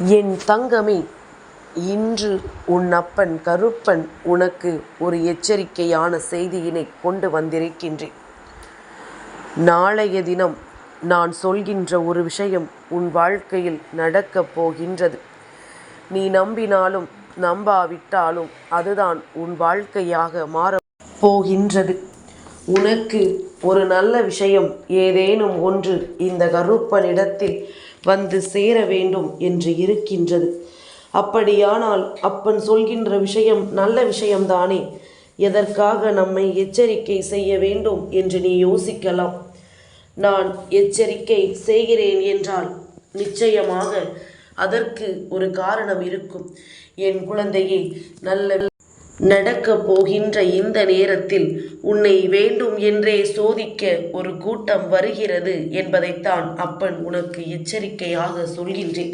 என் தங்கமே இன்று உன் அப்பன் கருப்பன் உனக்கு ஒரு எச்சரிக்கையான செய்தியினைக் கொண்டு வந்திருக்கின்றேன். நாளைய தினம் நான் சொல்கின்ற ஒரு விஷயம் உன் வாழ்க்கையில் நடக்கப் போகின்றது. நீ நம்பினாலும் நம்பாவிட்டாலும் அதுதான் உன் வாழ்க்கையாக மாற போகின்றது. உனக்கு ஒரு நல்ல விஷயம் ஏதேனும் ஒன்று இந்த கருப்பனிடத்தில் வந்து சேர வேண்டும் என்று இருக்கின்றது. அப்படியானால் அப்பன் சொல்கின்ற விஷயம் நல்ல விஷயம்தானே. எதற்காக நம்மை எச்சரிக்கை செய்ய வேண்டும் என்று நீ யோசிக்கலாம். நான் எச்சரிக்கை செய்கிறேன் என்றால் நிச்சயமாக அதற்கு ஒரு காரணம் இருக்கும். என் குழந்தையை நல்ல நடக்கப் போகின்ற இந்த நேரத்தில் உன்னை வேண்டும் என்றே சோதிக்க ஒரு கூட்டம் வருகிறது என்பதைத்தான் அப்பன் உனக்கு எச்சரிக்கையாக சொல்கின்றேன்.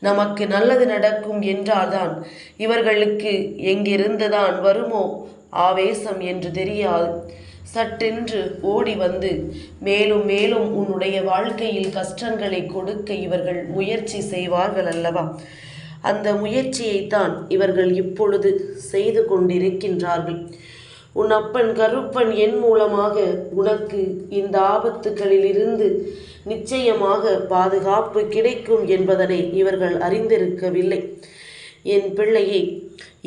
நமக்கு நல்லது நடக்கும் என்றால்தான் இவர்களுக்கு எங்கிருந்துதான் வருமோ ஆவேசம் என்று தெரியாது. சட்டென்று ஓடி வந்து மேலும் மேலும் உன்னுடைய வாழ்க்கையில் கஷ்டங்களைக் கொடுக்க இவர்கள் முயற்சி செய்வார்கள் அல்லவா? அந்த முயற்சியைத்தான் இவர்கள் இப்பொழுது செய்து கொண்டிருக்கின்றார்கள். உன் அப்பன் கருப்பன் என் மூலமாக உனக்கு இந்த ஆபத்துகளிலிருந்து நிச்சயமாக பாதுகாப்பு கிடைக்கும் என்பதனை இவர்கள் அறிந்திருக்கவில்லை. என் பிள்ளையை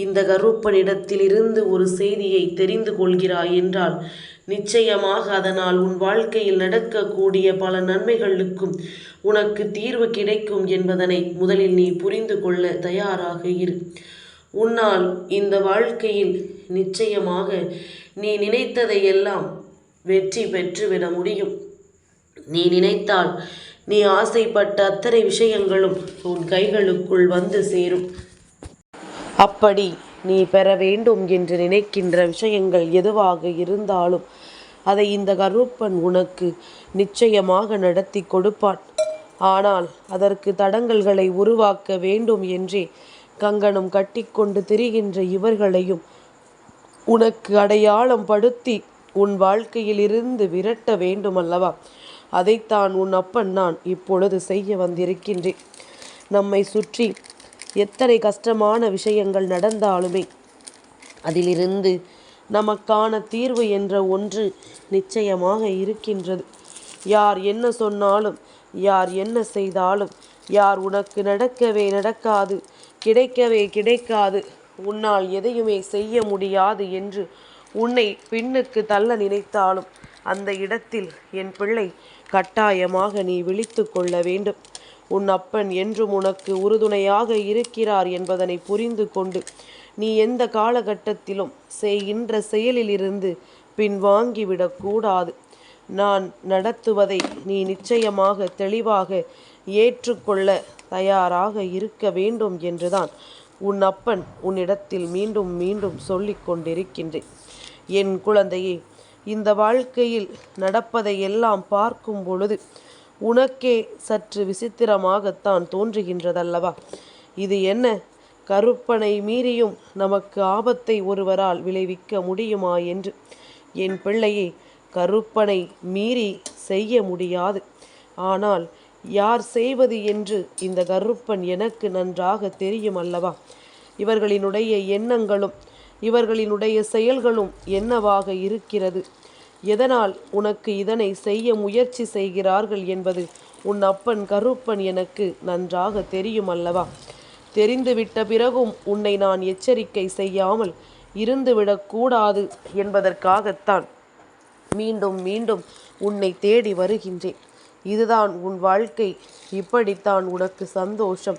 இந்த கருப்பனிடத்திலிருந்து ஒரு செய்தியை தெரிந்து கொள்கிறாய் என்றால் நிச்சயமாக அதனால் உன் வாழ்க்கையில் நடக்கக்கூடிய பல நன்மைகளுக்கும் உனக்கு தீர்வு கிடைக்கும் என்பதனை முதலில் நீ புரிந்து கொள்ள தயாராக இரு. உன்னால் இந்த வாழ்க்கையில் நிச்சயமாக நீ நினைத்ததையெல்லாம் வெற்றி பெற்றுவிட முடியும். நீ நினைத்தால் நீ ஆசைப்பட்ட அத்தனை விஷயங்களும் உன் கைகளுக்குள் வந்து சேரும். அப்படி நீ பெற வேண்டும் என்று நினைக்கின்ற விஷயங்கள் எதுவாக இருந்தாலும் அதை இந்த கருப்பன் உனக்கு நிச்சயமாக நடத்தி கொடுப்பான். ஆனால் அதற்கு தடங்கல்களை உருவாக்க வேண்டும் என்றே கங்கணம் கட்டிக்கொண்டு திரிகின்ற இவர்களையும் உனக்கு அடையாளம் படுத்தி உன் வாழ்க்கையிலிருந்து விரட்ட வேண்டுமல்லவா? அதைத்தான் உன் அப்பன் நான் இப்பொழுது செய்ய வந்திருக்கின்றேன். நம்மை சுற்றி எத்தனை கஷ்டமான விஷயங்கள் நடந்தாலுமே அதிலிருந்து நமக்கான தீர்வு என்ற ஒன்று நிச்சயமாக இருக்கின்றது. யார் என்ன சொன்னாலும் யார் என்ன செய்தாலும் யார் உனக்கு நடக்கவே நடக்காது கிடைக்கவே கிடைக்காது உன்னால் எதையுமே செய்ய முடியாது என்று உன்னை பின்னுக்கு தள்ள நினைத்தாலும் அந்த இடத்தில் என் பிள்ளை கட்டாயமாக நீ விழித்து கொள்ள வேண்டும். உன் அப்பன் என்றும் உனக்கு உறுதுணையாக இருக்கிறார் என்பதனை புரிந்து கொண்டு நீ எந்த காலகட்டத்திலும் செய்கின்ற செயலிலிருந்து பின்வாங்கிவிடக்கூடாது நான் நடத்துவதை நீ நிச்சயமாக தெளிவாக ஏற்றுக்கொள்ள தயாராக இருக்க வேண்டும் என்றுதான் உன் அப்பன் உன்னிடத்தில் மீண்டும் மீண்டும் சொல்லிக் கொண்டிருக்கின்றேன். என் குழந்தையே இந்த வாழ்க்கையில் நடப்பதை எல்லாம் பார்க்கும் பொழுது உனக்கே சற்று விசித்திரமாகத்தான் தோன்றுகின்றதல்லவா? இது என்ன கருப்பனை மீறியும் நமக்கு ஆபத்தை ஒருவரால் விளைவிக்க முடியுமா என்று. என் பிள்ளையே கருப்பனை மீறி செய்ய முடியாது. ஆனால் யார் செய்வது என்று இந்த கருப்பன் எனக்கு நன்றாகத் தெரியும் அல்லவா? இவர்களினுடைய எண்ணங்களும் இவர்களினுடைய செயல்களும் என்னவாக இருக்கிறது? எதனால் உனக்கு இதனை செய்ய முயற்சி செய்கிறார்கள் என்பது உன் அப்பன் கருப்பன் எனக்கு நன்றாகத் தெரியும் அல்லவா? தெரிந்துவிட்ட பிறகும் உன்னை நான் எச்சரிக்கை செய்யாமல் இருந்துவிடக்கூடாது என்பதற்காகத்தான் மீண்டும் மீண்டும் உன்னை தேடி வருகின்றேன். இதுதான் உன் வாழ்க்கை இப்படித்தான் உனக்கு சந்தோஷம்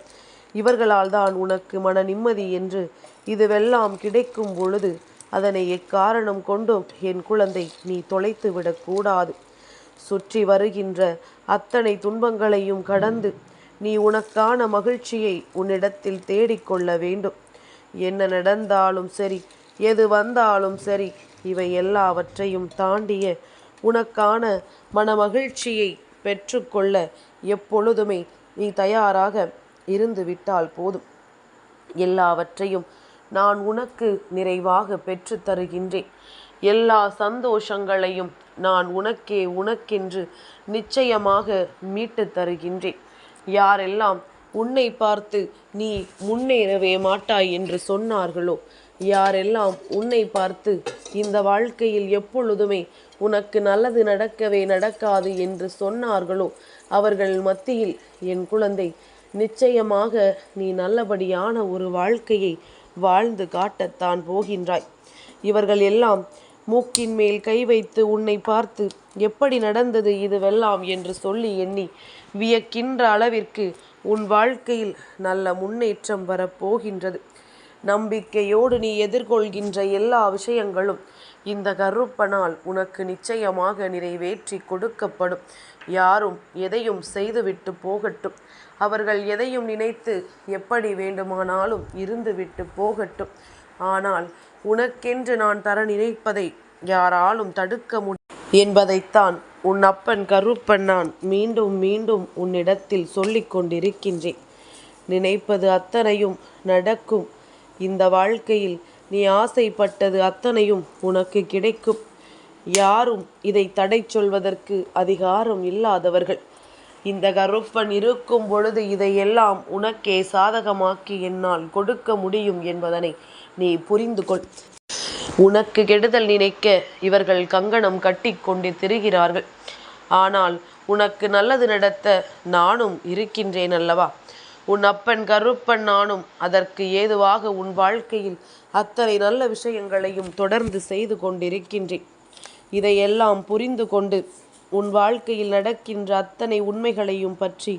இவர்களால் தான் உனக்கு மன நிம்மதி என்று இதுவெல்லாம் கிடைக்கும் பொழுது அதனை எக்காரணம் கொண்டும் என் குழந்தை நீ தொலைத்து விடக்கூடாது சுற்றி வருகின்ற அத்தனை துன்பங்களையும் கடந்து நீ உனக்கான மகிழ்ச்சியை உன்னிடத்தில் தேடிக்கொள்ள வேண்டும். என்ன நடந்தாலும் சரி எது வந்தாலும் சரி இவை எல்லாவற்றையும் தாண்டிய உனக்கான மனமகிழ்ச்சியை பெற்றுக்கொள்ள எப்பொழுதுமே நீ தயாராக இருந்துவிட்டால் போதும். எல்லாவற்றையும் நான் உனக்கு நிறைவாக பெற்றுத் தருகின்றேன். எல்லா சந்தோஷங்களையும் நான் உனக்கே உனக்கென்று நிச்சயமாக மீட்டுத் தருகின்றேன். யாரெல்லாம் உன்னை பார்த்து நீ முன்னேறவே மாட்டாய் என்று சொன்னார்களோ யாரெல்லாம் உன்னை பார்த்து இந்த வாழ்க்கையில் எப்பொழுதுமே உனக்கு நல்லது நடக்கவே நடக்காது என்று சொன்னார்களோ அவர்கள் மத்தியில் என் குழந்தை நிச்சயமாக நீ நல்லபடியான ஒரு வாழ்க்கையை வாழ்ந்து காட்டத்தான் போகின்றாய். இவர்கள் எல்லாம் மூக்கின் மேல் கை வைத்து உன்னை பார்த்து எப்படி நடந்தது இதுவெல்லாம்? என்று சொல்லி எண்ணி வியக்கின்ற அளவிற்கு உன் வாழ்க்கையில் நல்ல முன்னேற்றம் வரப்போகின்றது. நம்பிக்கையோடு நீ எதிர்கொள்கின்ற எல்லா விஷயங்களும் இந்த கருப்பனால் உனக்கு நிச்சயமாக நிறைவேற்றி கொடுக்கப்படும். யாரும் எதையும் செய்துவிட்டு போகட்டும். அவர்கள் எதையும் நினைத்து எப்படி வேண்டுமானாலும் இருந்துவிட்டு போகட்டும். ஆனால் உனக்கென்று நான் தர நினைப்பதை யாராலும் தடுக்க முடியும் என்பதைத்தான் உன் அப்பன் கருப்பன் நான் மீண்டும் மீண்டும் உன்னிடத்தில் சொல்லிக் கொண்டிருக்கின்றேன். நினைப்பது அத்தனையும் நடக்கும். இந்த வாழ்க்கையில் நீ ஆசைப்பட்டது அத்தனையும் உனக்கு கிடைக்கும். யாரும் இதை தடை சொல்வதற்கு அதிகாரம் இல்லாதவர்கள். இந்த கருப்பன் இருக்கும் பொழுது இதையெல்லாம் உனக்கே சாதகமாக்கி என்னால் கொடுக்க முடியும் என்பதனை நீ புரிந்து கொள் உனக்கு கெடுதல் நினைக்க இவர்கள் கங்கணம் கட்டி கொண்டு திரிகிறார்கள். ஆனால் உனக்கு நல்லது நடத்த நானும் இருக்கின்றேன் அல்லவா உன் அப்பன் கருப்பன் நானும் அதற்கு ஏதுவாக உன் வாழ்க்கையில் அத்தனை நல்ல விஷயங்களையும் தொடர்ந்து செய்து கொண்டிருக்கின்றேன். இதையெல்லாம் புரிந்து கொண்டு உன் வாழ்க்கையில் நடக்கின்ற அத்தனை உண்மைகளையும் பற்றி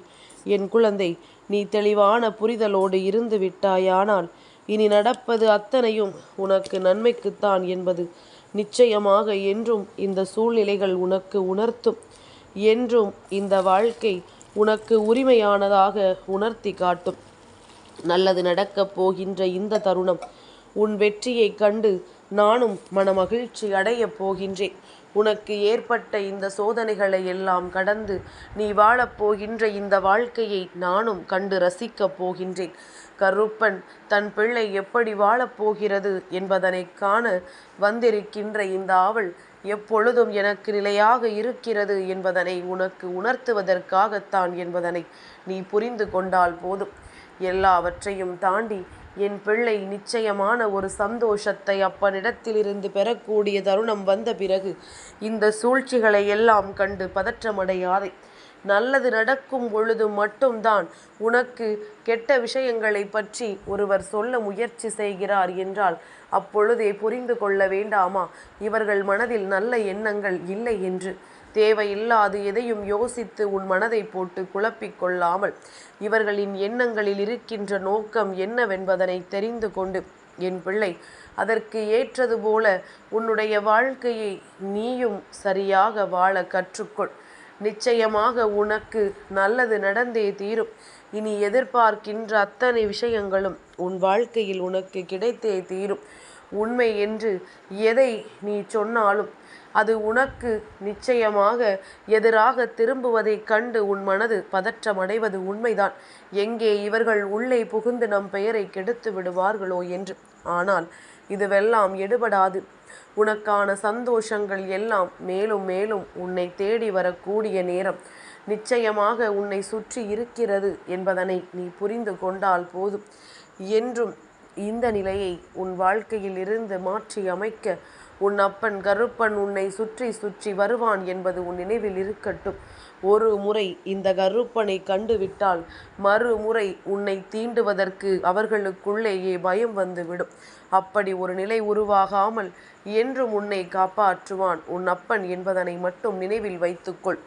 என் குழந்தை நீ தெளிவான புரிதலோடு இருந்து விட்டாயானால் இனி நடப்பது அத்தனையும் உனக்கு நன்மைக்குத்தான் என்பது நிச்சயமாக என்றும் இந்த சூழ்நிலைகள் உனக்கு உணர்த்தும். என்றும் இந்த வாழ்க்கை உனக்கு உரிமையானதாக உணர்த்தி காட்டும். நல்லது நடக்கப் போகின்ற இந்த தருணம் உன் வெற்றியைக் கண்டு நானும் மனமகிழ்ச்சி அடையப் போகின்றேன். உனக்கு ஏற்பட்ட இந்த சோதனைகளை எல்லாம் கடந்து நீ வாழப்போகின்ற இந்த வாழ்க்கையை நானும் கண்டு ரசிக்கப் போகின்றேன். கருப்பன் தன் பிள்ளை எப்படி வாழப்போகிறது என்பதனை காண வந்திருக்கின்ற இந்த ஆவல் எப்பொழுதும் எனக்கு நிலையாக இருக்கிறது என்பதனை உனக்கு உணர்த்துவதற்காகத்தான் என்பதனை நீ புரிந்து கொண்டால் போதும். எல்லாவற்றையும் தாண்டி என் பிள்ளை நிச்சயமான ஒரு சந்தோஷத்தை அப்பனிடத்திலிருந்து பெறக்கூடிய தருணம் வந்த பிறகு இந்த சூழ்ச்சிகளை எல்லாம் கண்டு பதற்றமடையாதே. நல்லது நடக்கும் பொழுது மட்டும்தான் உனக்கு கெட்ட விஷயங்களை பற்றி ஒருவர் சொல்ல முயற்சி செய்கிறார் என்றால் அப்பொழுதே புரிந்து கொள்ள வேண்டாமா? இவர்கள் மனதில் நல்ல எண்ணங்கள் இல்லை என்று. தேவையில்லாது எதையும் யோசித்து உன் மனதை போட்டு குழப்பிக் கொள்ளாமல் இவர்களின் எண்ணங்களில் இருக்கின்ற நோக்கம் என்னவென்பதனை தெரிந்து கொண்டு என் பிள்ளை அதற்கு ஏற்றது போல உன்னுடைய வாழ்க்கையை நீயும் சரியாக வாழ கற்றுக்கொள். நிச்சயமாக உனக்கு நல்லது நடந்தே தீரும். இனி எதிர்பார்க்கின்ற அத்தனை விஷயங்களும் உன் வாழ்க்கையில் உனக்கு கிடைத்தே தீரும். உண்மை என்று எதை நீ சொன்னாலும் அது உனக்கு நிச்சயமாக எதிராக திரும்புவதைக் கண்டு உன் மனது பதற்றமடைவது உண்மைதான். எங்கே இவர்கள் உள்ளே புகுந்து நம் பெயரை கெடுத்து விடுவார்களோ என்று. ஆனால் இதுவெல்லாம் எடுபடாது. உனக்கான சந்தோஷங்கள் எல்லாம் மேலும் மேலும் உன்னை தேடி வரக்கூடிய நேரம். நிச்சயமாக உன்னை சுற்றி இருக்கிறது என்பதனை நீ புரிந்து கொண்டால் போதும். என்றும் இந்த நிலையை உன் வாழ்க்கையில் இருந்து மாற்றி அமைக்க உன் அப்பன் கருப்பன் உன்னை சுற்றி சுற்றி வருவான் என்பது உன் நினைவில் இருக்கட்டும். ஒரு முறை இந்த கருப்பனை கண்டுவிட்டால் மறுமுறை உன்னை தீண்டுவதற்கு அவர்களுக்குள்ளேயே பயம் வந்துவிடும். அப்படி ஒரு நிலை உருவாகாமல் என்றும் உன்னை காப்பாற்றுவான் உன் அப்பன் என்பதனை மட்டும் நினைவில் வைத்துக்கொள்.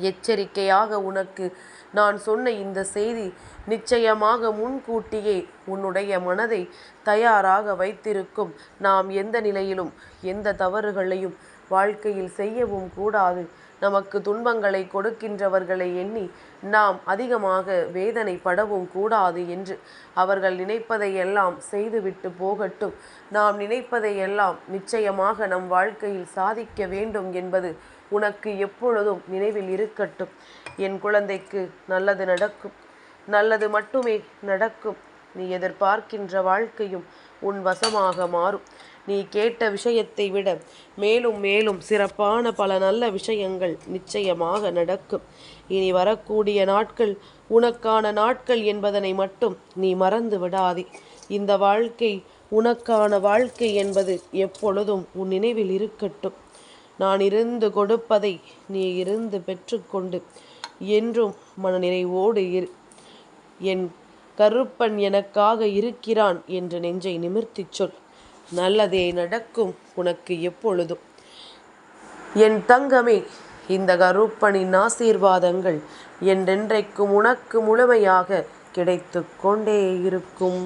எச்சரிக்கையாக உனக்கு நான் சொன்ன இந்த செய்தி நிச்சயமாக முன்கூட்டியே உன்னுடைய மனதை தயாராக வைத்திருக்கும். நாம் எந்த நிலையிலும் எந்த தவறுகளையும் வாழ்க்கையில் செய்யவும் கூடாது. நமக்கு துன்பங்களை கொடுக்கின்றவர்களை எண்ணி நாம் அதிகமாக வேதனைப்படவும் கூடாது என்று அவர்கள் நினைப்பதையெல்லாம் செய்துவிட்டு போகட்டும். நாம் நினைப்பதையெல்லாம் நிச்சயமாக நம் வாழ்க்கையில் சாதிக்க வேண்டும் என்பது உனக்கு எப்பொழுதும் நினைவில் இருக்கட்டும். என் குழந்தைக்கு நல்லது நடக்கும். நல்லது மட்டுமே நடக்கும். நீ எதிர்பார்க்கின்ற வாழ்க்கையும் உன் வசமாக மாறும். நீ கேட்ட விஷயத்தை விட மேலும் மேலும் சிறப்பான பல நல்ல விஷயங்கள் நிச்சயமாக நடக்கும். இனி வரக்கூடிய நாட்கள் உனக்கான நாட்கள் என்பதனை மட்டும் நீ மறந்து விடாதே. இந்த வாழ்க்கை உனக்கான வாழ்க்கை என்பது எப்பொழுதும் உன் நினைவில் இருக்கட்டும். நான் இருந்து கொடுப்பதை நீ இருந்து பெற்றுக்கொண்டு என்றும் மனநிறைவோடு இரு. என் கருப்பன் எனக்காக இருக்கிறான் என்று நெஞ்சை நிமிர்த்திச் சொல். நல்லதே நடக்கும் உனக்கு எப்பொழுதும். என் தங்கமே இந்த கருப்பனின் ஆசீர்வாதங்கள் என்றென்றைக்கும் உனக்கு முழுமையாக கிடைத்து கொண்டே இருக்கும்.